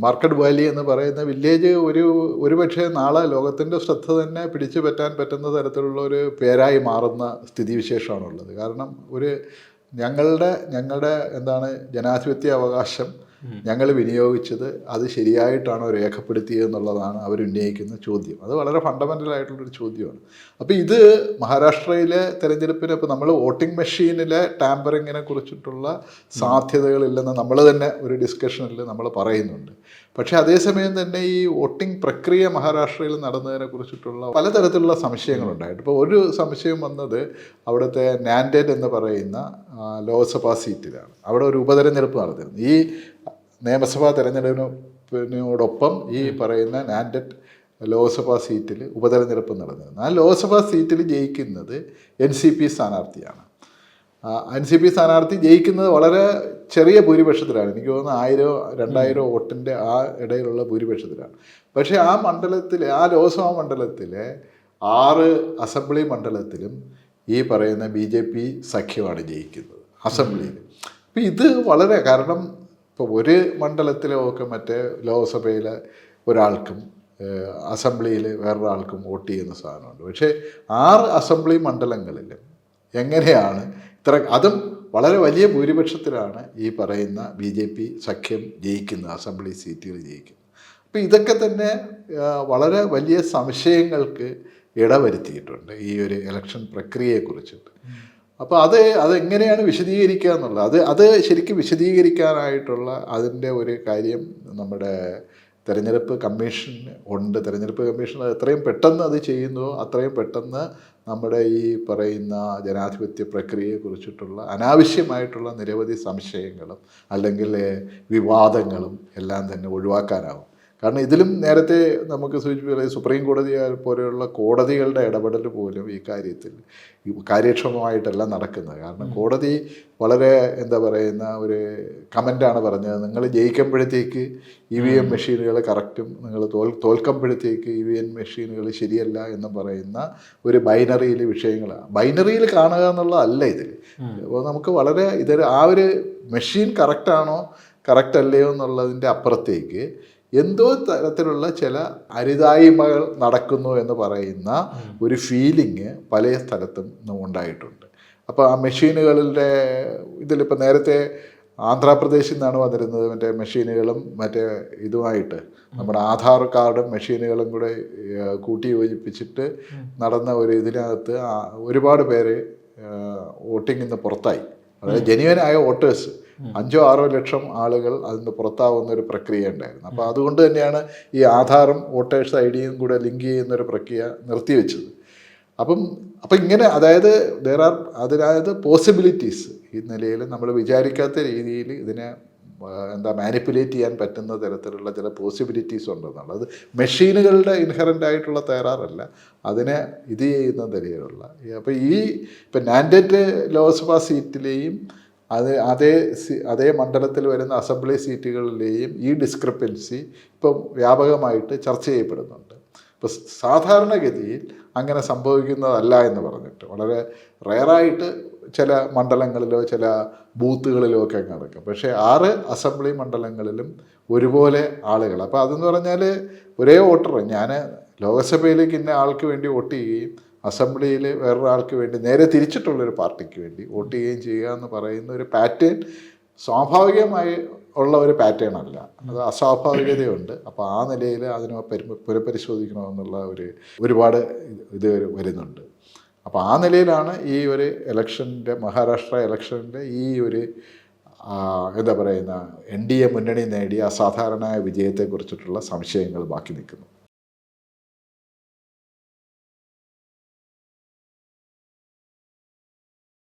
Market Valley എന്ന് പറയുന്ന village ഒരു ഒരുപക്ഷെ നാളെ ലോകത്തിന്റെ ശ്രദ്ധ തന്നെ പിടിച്ചു പറ്റാൻ പറ്റുന്ന തരത്തിലുള്ള ഒരു പേരായി മാറുന്ന സ്ഥിതിവിശേഷമാണുള്ളത്. കാരണം ഒരു ഞങ്ങളുടെ ഞങ്ങളുടെ എന്താണ് ജനാധിപത്യ അവകാശം ഞങ്ങൾ വിനിയോഗിച്ചത് അത് ശരിയായിട്ടാണോ രേഖപ്പെടുത്തിയത് എന്നുള്ളതാണ് അവർ ഉന്നയിക്കുന്ന ചോദ്യം. അത് വളരെ ഫണ്ടമെന്റൽ ആയിട്ടുള്ളൊരു ചോദ്യമാണ്. അപ്പോൾ ഇത് മഹാരാഷ്ട്രയിലെ തെരഞ്ഞെടുപ്പിന് ഇപ്പോൾ നമ്മൾ വോട്ടിംഗ് മെഷീനിലെ ടാമ്പറിങ്ങിനെ കുറിച്ചിട്ടുള്ള സാധ്യതകളില്ലെന്ന് നമ്മൾ തന്നെ ഒരു ഡിസ്കഷനിൽ നമ്മൾ പറയുന്നുണ്ട്. പക്ഷേ അതേസമയം തന്നെ ഈ വോട്ടിംഗ് പ്രക്രിയ മഹാരാഷ്ട്രയിൽ നടന്നതിനെ കുറിച്ചിട്ടുള്ള പലതരത്തിലുള്ള സംശയങ്ങളുണ്ടായിട്ട് ഇപ്പോൾ ഒരു സംശയം വന്നത് അവിടുത്തെ നാൻഡേഡ് എന്ന് പറയുന്ന ലോക്സഭാ സീറ്റിലാണ്. അവിടെ ഒരു ഉപതെരഞ്ഞെടുപ്പ് നടത്തിയിരുന്നു ഈ നിയമസഭാ തെരഞ്ഞെടുപ്പിനോടൊപ്പം ഈ പറയുന്ന നാൻഡഡ് ലോക്സഭാ സീറ്റിൽ ഉപതെരഞ്ഞെടുപ്പ് നടന്നിരുന്നു. ആ ലോക്സഭാ സീറ്റിൽ ജയിക്കുന്നത് എൻ സി പി സ്ഥാനാർത്ഥിയാണ്. എൻ സി പി സ്ഥാനാർത്ഥി ജയിക്കുന്നത് വളരെ ചെറിയ ഭൂരിപക്ഷത്തിലാണ്. എനിക്ക് തോന്നുന്നു ആയിരോ രണ്ടായിരോ വോട്ടിന്റെ ആ ഇടയിലുള്ള ഭൂരിപക്ഷത്തിലാണ്. പക്ഷേ ആ മണ്ഡലത്തിൽ ആ ലോക്സഭാ മണ്ഡലത്തിലെ ആറ് അസംബ്ലി മണ്ഡലത്തിലും ഈ പറയുന്ന ബി ജെ പി സഖ്യമാണ് ജയിക്കുന്നത് അസംബ്ലിയിൽ. അപ്പം ഇത് വളരെ കാരണം ഇപ്പോൾ ഒരു മണ്ഡലത്തിലോ ഒക്കെ മറ്റേ ലോക്സഭയിലെ ഒരാൾക്കും അസംബ്ലിയിൽ വേറൊരാൾക്കും വോട്ട് ചെയ്യുന്ന സാധനമുണ്ട്. പക്ഷേ ആറ് അസംബ്ലി മണ്ഡലങ്ങളിലും എങ്ങനെയാണ് ഇത്ര അതും വളരെ വലിയ ഭൂരിപക്ഷത്തിലാണ് ഈ പറയുന്ന ബി ജെ പി സഖ്യം ജയിക്കുന്നത് അസംബ്ലി സീറ്റുകൾ ജയിക്കുന്നത് അപ്പോൾ ഇതൊക്കെ തന്നെ വളരെ വലിയ സംശയങ്ങൾക്ക് ഇടവരുത്തിയിട്ടുണ്ട് ഈ ഒരു ഇലക്ഷൻ പ്രക്രിയയെക്കുറിച്ചിട്ട്. അപ്പോൾ അത് അതെങ്ങനെയാണ് വിശദീകരിക്കുക എന്നുള്ളത്? അത് അത് ശരിക്കും വിശദീകരിക്കാനായിട്ടുള്ള അതിന്റെ ഒരു കാര്യം നമ്മുടെ തെരഞ്ഞെടുപ്പ് കമ്മീഷൻ ഉണ്ട്. തെരഞ്ഞെടുപ്പ് കമ്മീഷൻ എത്രയും പെട്ടെന്ന് അത് ചെയ്യുന്നു. അത്രയും പെട്ടെന്ന് നമ്മുടെ ഈ പറയുന്ന ജനാധിപത്യ പ്രക്രിയയെക്കുറിച്ചിട്ടുള്ള അനാവശ്യമായിട്ടുള്ള നിരവധി സംശയങ്ങളും അല്ലെങ്കിൽ വിവാദങ്ങളും എല്ലാം തന്നെ ഒഴിവാക്കാനാവും. കാരണം ഇതിലും നേരത്തെ നമുക്ക് സൂചിപ്പിച്ച സുപ്രീം കോടതി പോലെയുള്ള കോടതികളുടെ ഇടപെടൽ പോലും ഈ കാര്യത്തിൽ കാര്യക്ഷമമായിട്ടല്ല നടക്കുന്നത്. കാരണം കോടതി വളരെ എന്താ പറയുന്ന ഒരു കമന്റാണ് പറഞ്ഞത്. നിങ്ങൾ ജയിക്കുമ്പോഴത്തേക്ക് ഇ വി എം മെഷീനുകൾ കറക്റ്റും നിങ്ങൾ തോൽ തോൽക്കുമ്പോഴത്തേക്ക് ഇ വി എം മെഷീനുകൾ ശരിയല്ല എന്ന് പറയുന്ന ഒരു ബൈനറിയിൽ വിഷയങ്ങളാണ്. ബൈനറിയിൽ കാണുക എന്നുള്ളതല്ല ഇതിൽ അപ്പോൾ നമുക്ക് വളരെ ഇതൊരു ആ ഒരു മെഷീൻ കറക്റ്റാണോ കറക്റ്റ് അല്ലയോ എന്നുള്ളതിന്റെ അപ്പുറത്തേക്ക് എന്തോ തരത്തിലുള്ള ചില അരുതായ്മകൾ നടക്കുന്നു എന്ന് പറയുന്ന ഒരു ഫീലിങ് പല സ്ഥലത്തും ഉണ്ടായിട്ടുണ്ട്. അപ്പോൾ ആ മെഷീനുകളുടെ ഇതിലിപ്പോൾ നേരത്തെ ആന്ധ്രാപ്രദേശിൽ നിന്നാണ് വന്നിരുന്നത് മറ്റേ മെഷീനുകളും മറ്റേ ഇതുമായിട്ട്. നമ്മുടെ ആധാർ കാർഡും മെഷീനുകളും കൂടെ കൂട്ടി യോജിപ്പിച്ചിട്ട് നടന്ന ഒരു ഇതിനകത്ത് ഒരുപാട് പേര് വോട്ടിങ്ങിൽ നിന്ന് പുറത്തായി. അതായത് ജെന്യുവനായ വോട്ടേഴ്സ്. അഞ്ചോ ആറോ ലക്ഷം ആളുകൾ അതിന് പുറത്താവുന്ന ഒരു പ്രക്രിയ ഉണ്ടായിരുന്നു. അപ്പോൾ അതുകൊണ്ട് തന്നെയാണ് ഈ ആധാറും വോട്ടേഴ്സ് ഐ ഡിയും കൂടെ ലിങ്ക് ചെയ്യുന്ന ഒരു പ്രക്രിയ നിർത്തിവെച്ചത്. അപ്പം അപ്പം ഇങ്ങനെ അതായത് ദർ ആർ അതിനകത്ത് പോസിബിലിറ്റീസ് ഈ നിലയിൽ നമ്മൾ വിചാരിക്കാത്ത രീതിയിൽ ഇതിനെ എന്താ മാനിപ്പുലേറ്റ് ചെയ്യാൻ പറ്റുന്ന തരത്തിലുള്ള ചില പോസിബിലിറ്റീസ് ഉണ്ടെന്നുള്ളത് മെഷീനുകളുടെ ഇൻഹറന്റ് ആയിട്ടുള്ള തയ്യാറല്ല അതിനെ ഇത് ചെയ്യുന്ന നിലയിലുള്ള. അപ്പോൾ ഈ ഇപ്പം നാൻഡേറ്റ് ലോക്സഭാ സീറ്റിലെയും അത് അതേ അതേ മണ്ഡലത്തിൽ വരുന്ന അസംബ്ലി സീറ്റുകളിലെയും ഈ ഡിസ്ക്രിപ്പൻസി ഇപ്പം വ്യാപകമായിട്ട് ചർച്ച ചെയ്യപ്പെടുന്നുണ്ട്. ഇപ്പോൾ സാധാരണഗതിയിൽ അങ്ങനെ സംഭവിക്കുന്നതല്ല എന്ന് പറഞ്ഞിട്ട് വളരെ റയറായിട്ട് ചില മണ്ഡലങ്ങളിലോ ചില ബൂത്തുകളിലോ ഒക്കെ നടക്കും. പക്ഷേ ആറ് അസംബ്ലി മണ്ഡലങ്ങളിലും ഒരുപോലെ ആളുകൾ അപ്പോൾ അതെന്ന് പറഞ്ഞാൽ ഒരേ വോട്ടർ ഞാൻ ലോക്സഭയിലേക്ക് ഇന്ന ആൾക്ക് വേണ്ടി വോട്ട് ചെയ്യുകയും അസംബ്ലിയിൽ വേറൊരാൾക്ക് വേണ്ടി നേരെ തിരിച്ചിട്ടുള്ളൊരു പാർട്ടിക്ക് വേണ്ടി വോട്ട് ചെയ്യുകയും ചെയ്യുക എന്ന് പറയുന്ന ഒരു പാറ്റേൺ സ്വാഭാവികമായി ഉള്ള ഒരു പാറ്റേൺ അല്ല. അത് അസ്വാഭാവികതയുണ്ട്. അപ്പോൾ ആ നിലയിൽ അതിനെ പരി പുനഃപരിശോധിക്കണമെന്നുള്ള ഒരു ഒരുപാട് ഇത് വരുന്നുണ്ട്. അപ്പോൾ ആ നിലയിലാണ് ഈ ഒരു ഇലക്ഷന്റെ മഹാരാഷ്ട്ര ഇലക്ഷന്റെ ഈ ഒരു എന്താ പറയുന്ന എൻ ഡി എ മുന്നണി നേടിയ അസാധാരണമായ വിജയത്തെക്കുറിച്ചിട്ടുള്ള സംശയങ്ങൾ ബാക്കി നിൽക്കുന്നു.